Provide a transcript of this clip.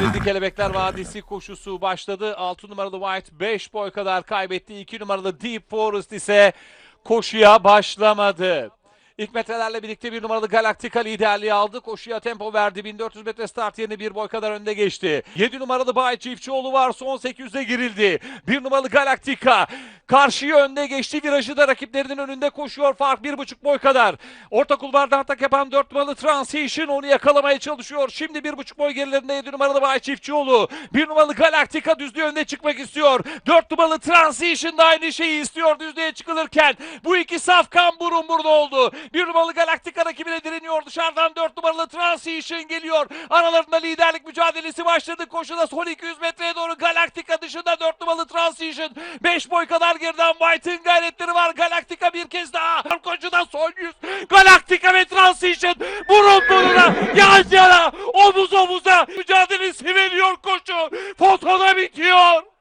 Denizli Kelebekler Vadisi koşusu başladı. 6 numaralı White 5 boy kadar kaybetti. 2 numaralı Deep Forest ise koşuya başlamadı. İlk metrelerle birlikte bir numaralı Galactica liderliği aldı. Koşuya tempo verdi. 1400 metre start yerine bir boy kadar önde geçti. 7 numaralı Bay Çiftçioğlu var. Son 800'de girildi. 1 numaralı Galactica karşıya önde geçti. Virajı da rakiplerinin önünde koşuyor. Fark 1,5 boy kadar. Orta kulvarda atak yapan 4 numaralı Transition onu yakalamaya çalışıyor. Şimdi 1,5 boy gerilerinde 7 numaralı Bay Çiftçioğlu. 1 numaralı Galactica düzlüğe önde çıkmak istiyor. 4 numaralı Transition da aynı şeyi istiyor düzlüğe çıkılırken. Bu iki safkan burun burun oldu. 1 numaralı Galactica rakibine direniyor. Dışarıdan 4 numaralı Transition geliyor. Aralarında liderlik mücadelesi başladı. Koşuda son 200 metreye doğru Galactica dışında 4 numaralı Transition. 5 boy kadar geriden White'ın gayretleri var. Galactica bir kez daha. Koşuda son 100. Galactica ve Transition burun buruna yan yana omuz omuza mücadelesi veriyor koşu. Fotoda bitiyor.